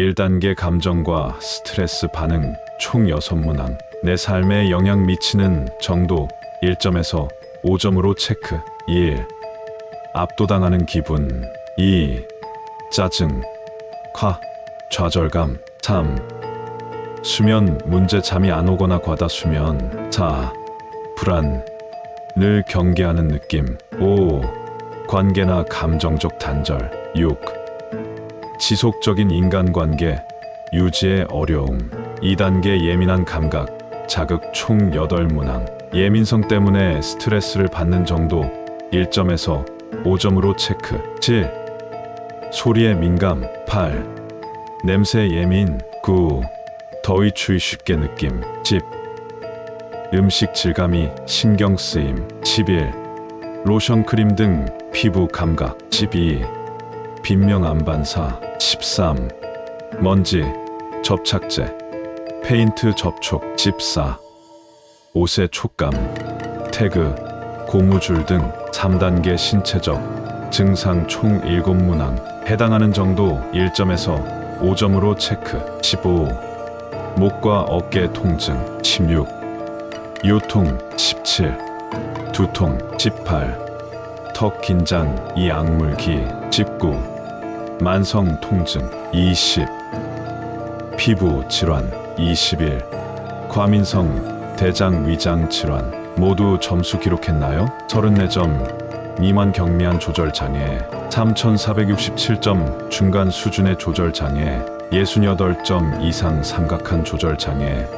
1단계 감정과 스트레스 반응 총 6문항. 내 삶에 영향 미치는 정도 1점에서 5점으로 체크. 1. 압도당하는 기분. 2. 짜증. 화. 좌절감. 3. 수면 문제 잠이 안 오거나 과다 수면. 4. 불안. 늘 경계하는 느낌. 5. 관계나 감정적 단절. 6. 지속적인 인간관계 유지의 어려움 2단계 예민한 감각 자극 총 8문항 예민성 때문에 스트레스를 받는 정도 1점에서 5점으로 체크 7. 소리에 민감 8. 냄새 예민 9. 더위 추위 쉽게 느낌 10. 음식 질감이 신경 쓰임 11. 로션 크림 등 피부 감각 12. 빈명 안반사 13 먼지 접착제. 페인트 접촉 14 옷의 촉감 태그 고무줄 등 3단계 신체적 증상 총 7문항. 해당하는 정도 1점에서 5점으로 체크. 15 목과 어깨 통증 16 요통 17 두통 18 턱 긴장, 이 악물기, 19. 만성 통증, 20. 피부 질환, 21. 과민성 대장 위장 질환, 모두 점수 기록했나요? 34점, 미만 경미한 조절 장애, 3467점 중간 수준의 조절 장애, 68점 이상 삼각한 조절 장애,